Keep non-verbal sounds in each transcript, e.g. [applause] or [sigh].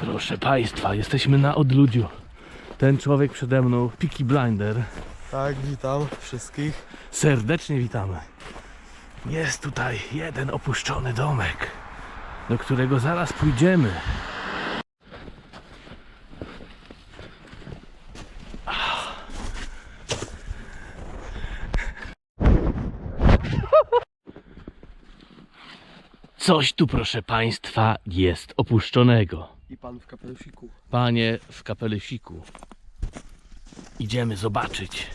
Proszę Państwa, jesteśmy na odludziu. Ten człowiek przede mną, Peaky Blinder. Tak, witam wszystkich. Serdecznie witamy. Jest tutaj jeden opuszczony domek, do którego zaraz pójdziemy. Coś tu, proszę Państwa, jest opuszczonego. I pan w kapelusiku. Panie w kapelusiku. Idziemy zobaczyć,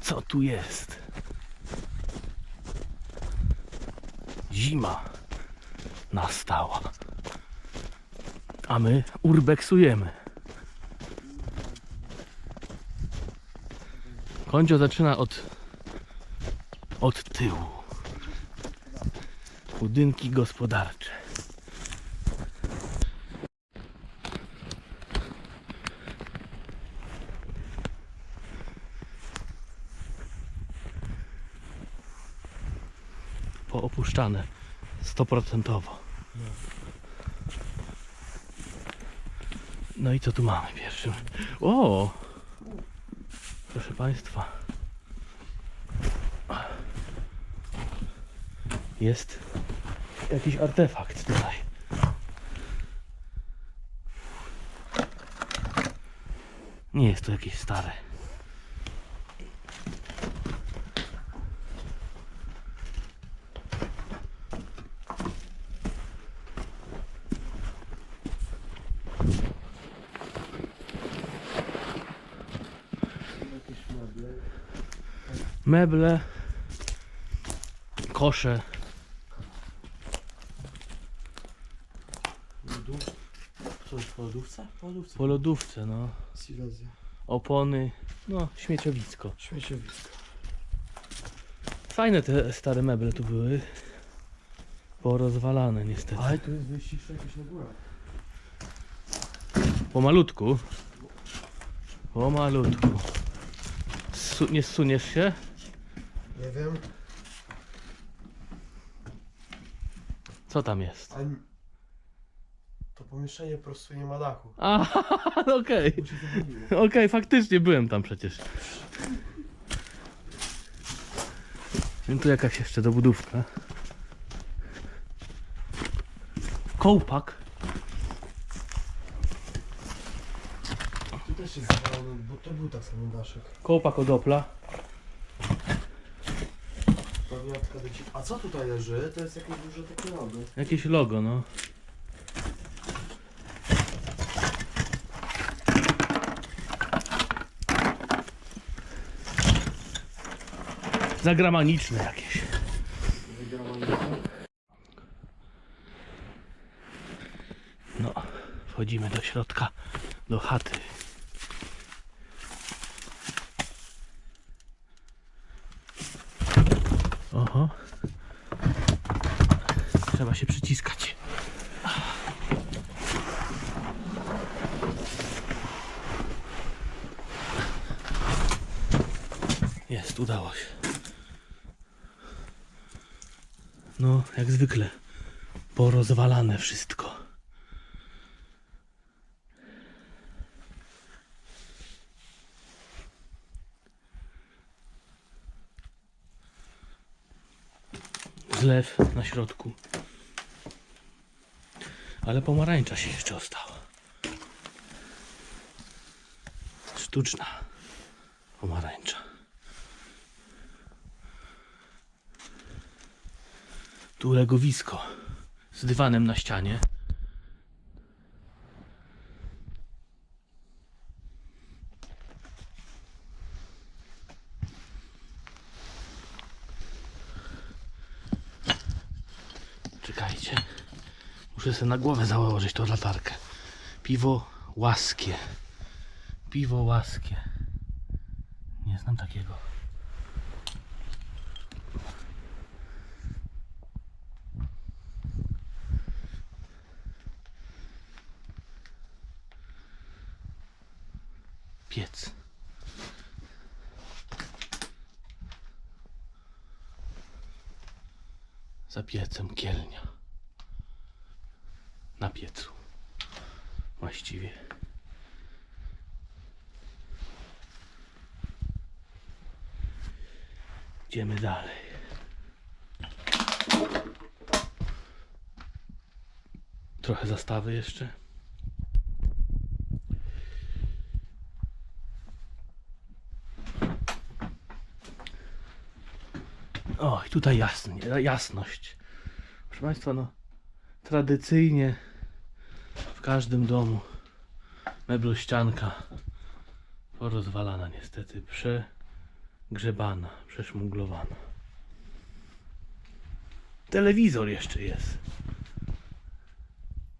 co tu jest. Zima nastała. A my urbeksujemy. Kondzio zaczyna od, od tyłu. Budynki gospodarcze. Poopuszczane stoprocentowo. No i co tu mamy pierwszym? O! Proszę Państwa. Jest jakiś artefakt tutaj. Nie jest to jakieś stare. Jakieś meble. Meble, kosze. Lodów. Co jest po lodówce? Po lodówce. Po lodówce, no. Silezja. Opony, no, śmieciowisko. Śmieciowisko. Fajne te stare meble tu były. Porozwalane niestety. Ale tu jest wyjście jeszcze jakieś na górę. Pomalutku. Pomalutku. Su nie zsuniesz się? Nie wiem. Co tam jest? To pomieszczenie po prostu nie ma dachu. A, [laughs] okej. Bo się zawaliło. Okej, faktycznie byłem tam przecież. I tu jakaś jeszcze dobudówka. Kołpak. Tu też jest zawalony, bo to był tak samo daszek. Kołpak od Opla. A co tutaj leży? To jest jakieś duże takie logo. Jakieś logo, no. Zagraniczne jakieś. No, wchodzimy do środka, do chaty. Oho. Trzeba się przyciskać. Jest, udało się. No, jak zwykle. Porozwalane wszystko. Zlew na środku. Ale pomarańcza się jeszcze ostała. Sztuczna pomarańcza. Tu legowisko z dywanem na ścianie. Czekajcie. Muszę sobie na głowę założyć tą latarkę. Piwo łaskie. Piwo łaskie. Nie znam takiego. Piec. Za piecem kielnia. Na piecu. Właściwie. Idziemy dalej. Trochę zastawy jeszcze. O, i tutaj jasnie, jasność. Proszę Państwa, no tradycyjnie każdym domu meblościanka porozwalana niestety, przegrzebana, przeszmuglowana. Telewizor jeszcze jest.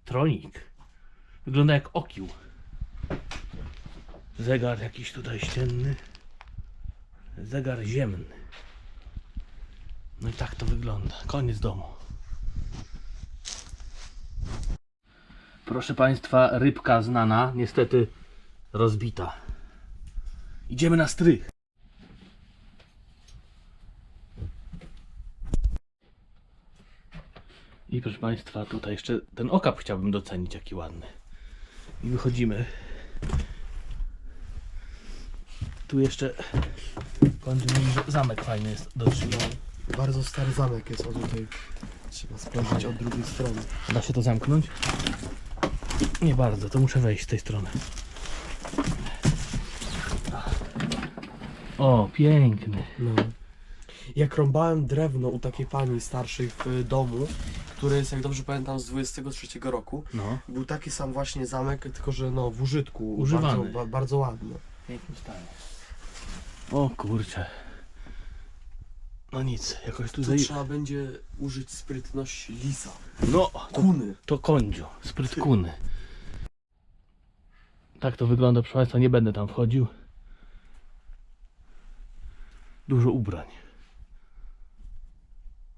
Tronik. Wygląda jak okił. Zegar jakiś tutaj ścienny. Zegar ziemny. No i tak to wygląda. Koniec domu. Proszę Państwa, rybka znana, niestety rozbita. Idziemy na strych. I proszę Państwa, tutaj jeszcze ten okap chciałbym docenić, jaki ładny. I wychodzimy. Tu jeszcze kończy mówi, że zamek fajny jest do drzwi. Bardzo stary zamek jest, o tutaj trzeba sprawdzić od drugiej strony. Da się to zamknąć? Nie bardzo, to muszę wejść z tej strony. O, piękny. No. Jak rąbałem drewno u takiej pani starszej w domu, który jest, jak dobrze pamiętam, z 23 roku, No. był taki sam właśnie zamek, tylko że no w użytku. Używany. Bardzo, ba, bardzo ładny. W pięknym stanie. O kurczę. No nic, jakoś Tu tutaj... trzeba będzie użyć sprytności lisa. No, to, Kuny. to kondzio, spryt kuny. Tak to wygląda, proszę Państwa, nie będę tam wchodził. Dużo ubrań.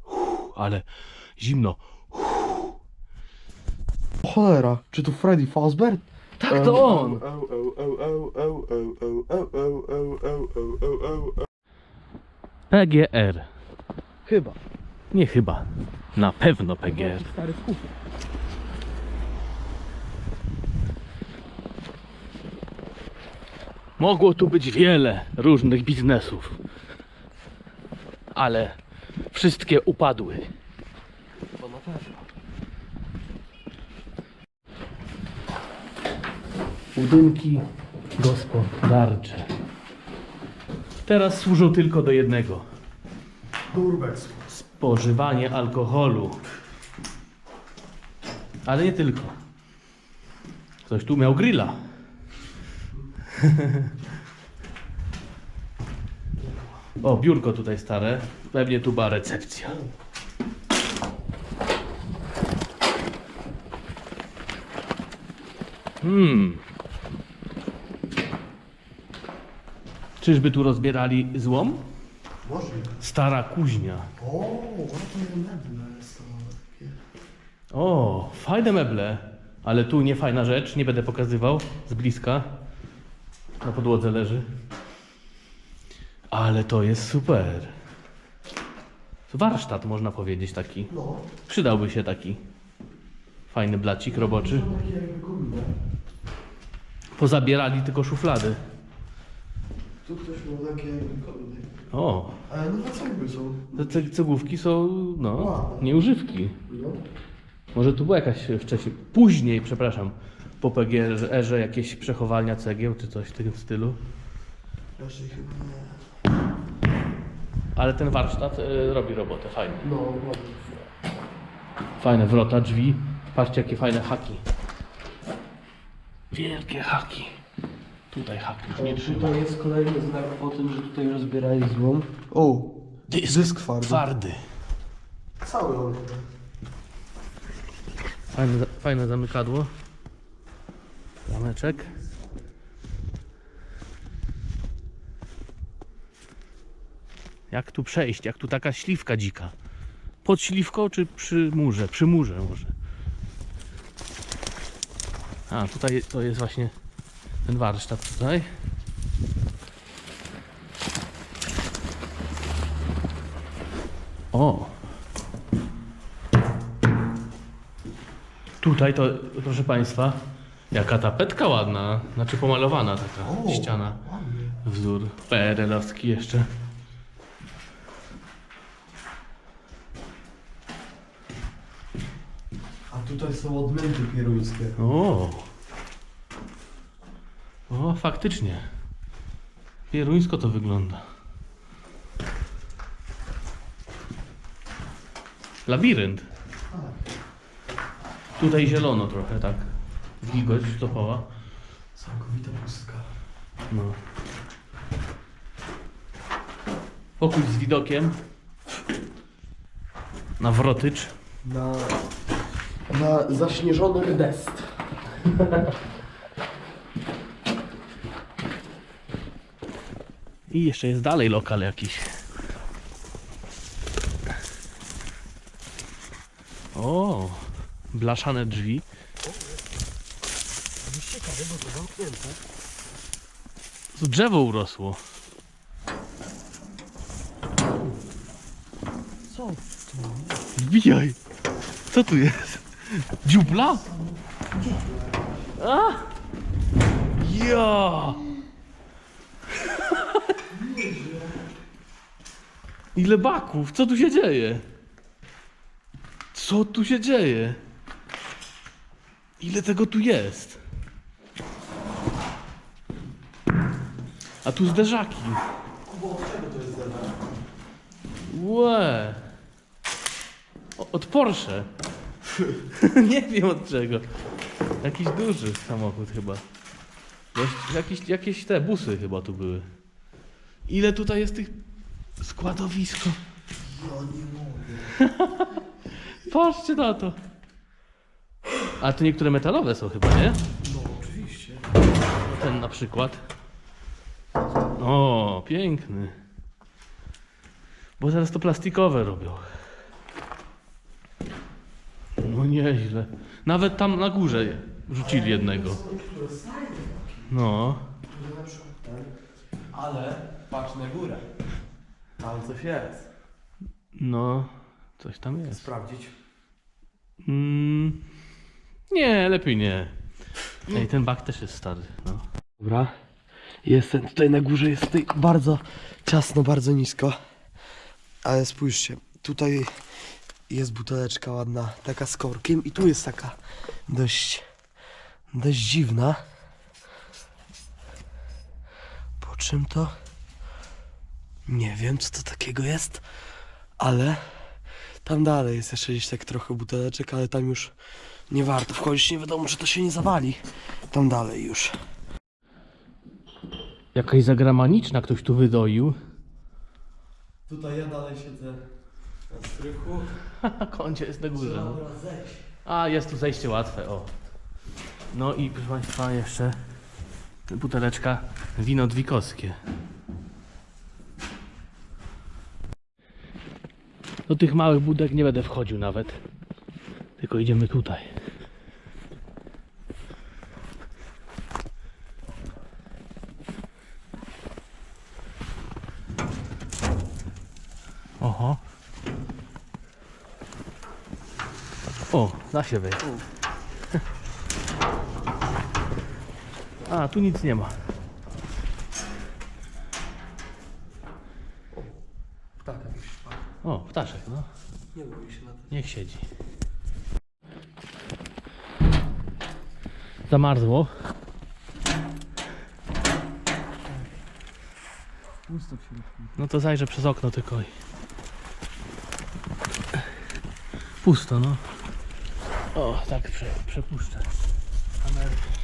Uff, ale zimno. Cholera, czy to Freddy Fazbear? Tak, to on! PGR. Chyba. Nie chyba. Na pewno PGR. Stary. Mogło tu być wiele różnych biznesów. Ale wszystkie upadły. Budynki gospodarcze. Teraz służą tylko do jednego. Urbex. Spożywanie alkoholu. Ale nie tylko. Ktoś tu miał grilla. [laughs] O, biurko tutaj stare. Pewnie tu była recepcja. Hmm. Czyżby tu rozbierali złom? Może. Stara kuźnia. O, nie meble to. O, fajne meble. Ale tu nie fajna rzecz, nie będę pokazywał z bliska. Na podłodze leży. Ale to jest super. Warsztat można powiedzieć taki. No, Przydałby się taki fajny blacik roboczy. Pozabierali tylko szuflady. Tu ktoś miał takie kolby. O, Ale no co jakby są? te ce- cegłówki są, no, Ładne. nieużywki. No. Może tu była jakaś wcześniej, później, przepraszam, po PGR-ze jakieś przechowalnia cegieł czy coś w tym stylu. Raczej chyba nie. Ale ten warsztat y, robi robotę, fajnie. No, ładnie. Fajne wrota, drzwi. Patrzcie jakie fajne haki. Wielkie haki. Tutaj haki już nie trzyma. Tutaj jest kolejny znak o tym, że tutaj rozbierali złom. O, dysk twardy. Twardy. Cały on. Fajne, fajne zamykadło. Zameczek. Jak tu przejść? Jak tu taka śliwka dzika? Pod śliwką czy przy murze? Przy murze może. A, tutaj to jest właśnie ten warsztat tutaj. O! Tutaj to, proszę Państwa, Jaka tapetka ładna, znaczy pomalowana taka ściana. ładnie. Wzór PRL-owski jeszcze. A tutaj są odmęty pieruńskie. O! O, faktycznie. Pieruńsko to wygląda. Labirynt. Tutaj zielono trochę, tak. Wilgoć stopała. Całkowita pustka. No. Pokój z widokiem. Na Wrotycz. Na, na zaśnieżony rdest. [laughs] I jeszcze jest dalej lokal jakiś. O, blaszane drzwi. Ciekawe, bo to zamknięte. Tu drzewo urosło. Co? Wbijaj. Co tu jest? Dziupla? A? Ja! Ile baków? Co tu się dzieje? Co tu się dzieje? Ile tego tu jest? A tu zderzaki. Bo od czego to jest zderzak? Łe. Od Porsche. [laughs] Nie wiem od czego. Jakiś duży samochód chyba. Jaś- Jakieś, jakieś te busy chyba tu były. Ile tutaj jest tych składowisko? Ja nie mogę. [laughs] Patrzcie na to. A tu niektóre metalowe są chyba, nie? No oczywiście. Ten na przykład. O, piękny. Bo zaraz to plastikowe robią. No nieźle. Nawet tam na górze rzucili jednego. No. Ale patrz na górę. Tam coś jest. No. Coś tam jest. Sprawdzić. Mm, nie, lepiej nie. Ej, ten bak też jest stary. No. Dobra. Jestem tutaj na górze, jest tutaj bardzo ciasno, bardzo nisko. Ale spójrzcie, tutaj jest buteleczka ładna, taka z korkiem i tu jest taka dość, dość dziwna. Po czym to? Nie wiem, co to takiego jest, ale tam dalej jest jeszcze gdzieś tak trochę buteleczek, ale tam już nie warto wchodzić, nie wiadomo, czy to się nie zawali. Tam dalej już. Jakaś zagramaniczna ktoś tu wydoił. Tutaj ja dalej siedzę na strychu. [laughs] Na kącie jest na górze. No. Dobra. A, jest tu zejście łatwe, o. No i proszę Państwa, jeszcze buteleczka wino dwikowskie. Do tych małych budek nie będę wchodził nawet. Tylko idziemy tutaj. Oho. O, da się wejść. [laughs] A, tu nic nie ma. Tak, jakiś szpak. O, ptaszek, no. Nie boję się na. Niech siedzi. Zamarzło. No to zajrzę przez okno tylko. i- Pusto, no. O, tak prze, przepuszczę. Kamerkę.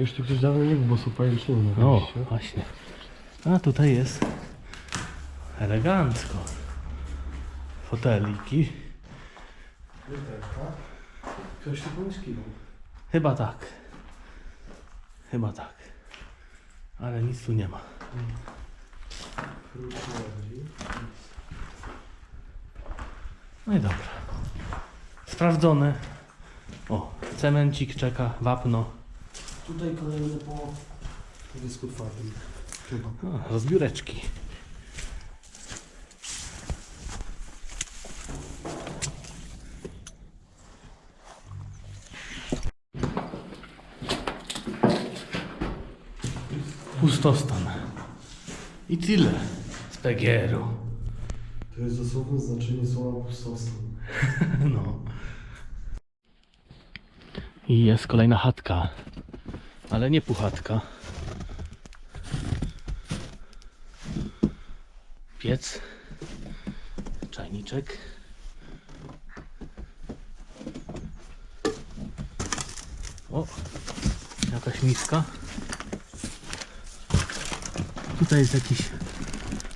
Już tu ktoś dawno nie był, bo są pajęczyny na O, wejściu. właśnie. A tutaj jest elegancko. Foteliki. Ktoś tu pomieszkiwał. Chyba tak. Chyba tak. Ale nic tu nie ma. No i dobra. Sprawdzone. O, cemencik czeka, wapno. Tutaj kolejny po dysku twardym. Rozbióreczki. Pustostan. I tyle z PGR-u. To jest dosłowne znaczenie słowa pustostan. [laughs] no. I jest kolejna chatka. Ale nie puchatka. Piec. Czajniczek. O, jakaś miska. Tutaj jest jakiś.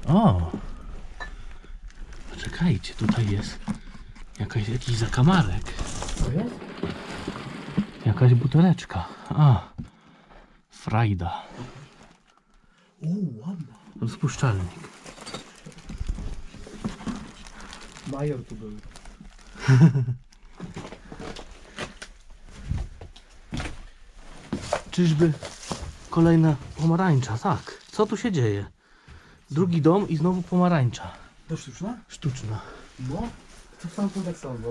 O! Poczekajcie, tutaj jest jakaś, jakiś zakamarek. To jest? Jakaś buteleczka. A, frajda. Rozpuszczalnik. Major tu był. [laughs] Czyżby kolejna pomarańcza? Tak. Co tu się dzieje? Drugi dom i znowu pomarańcza. To sztuczna? Sztuczna. No. To sam tak samo, bo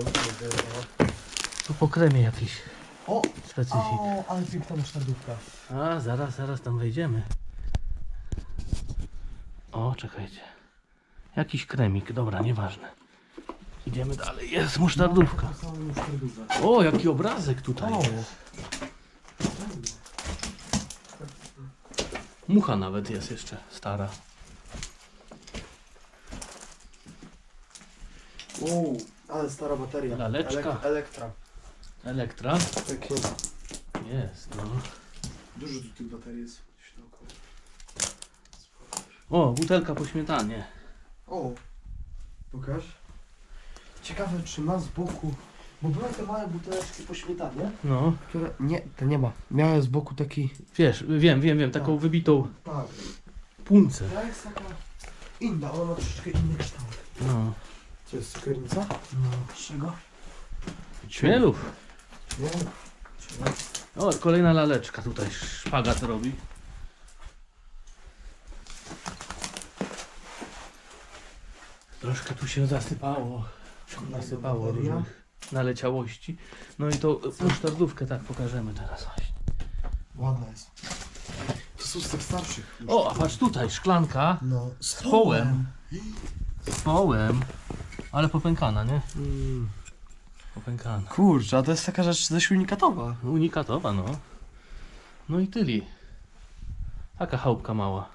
Tu po kremie jakiś O! specyfik. O, ale piękna musztardówka. A, zaraz, zaraz tam wejdziemy. O, czekajcie. Jakiś kremik, dobra, nieważne. Idziemy dalej. Jest musztardówka. Musztardówkę. O, jaki obrazek tutaj O. jest. Mucha nawet jest jeszcze stara. Uuu, ale stara bateria. Laleczka. Elek- elektra. Elektra. Takie. Jest, no. Dużo tu tych baterii jest. gdzieś. O, butelka po śmietanie. O! Pokaż. Ciekawe czy ma z boku, bo były te małe buteleczki po śmietanie, No. które... Nie, to nie ma. Miała z boku taki... Wiesz, wiem, wiem, wiem, taką Tak. wybitą Tak. puncę. Ta jest taka inna, ona ma troszeczkę inny kształt. No. Co jest cukiernica? no. Z czego? Śmielów. O, kolejna laleczka tutaj szpagat robi. Troszkę tu się zasypało. Nasypało różnych naleciałości. No i to musztardówkę tak pokażemy teraz właśnie. Ładna jest. To są z tych starszych. O, a patrz tutaj, szklanka No, z połem. z połem. Ale popękana, nie? Mm. Popękana. Kurczę, a to jest taka rzecz dość unikatowa. Unikatowa, no. No i tyli. Taka chałupka mała.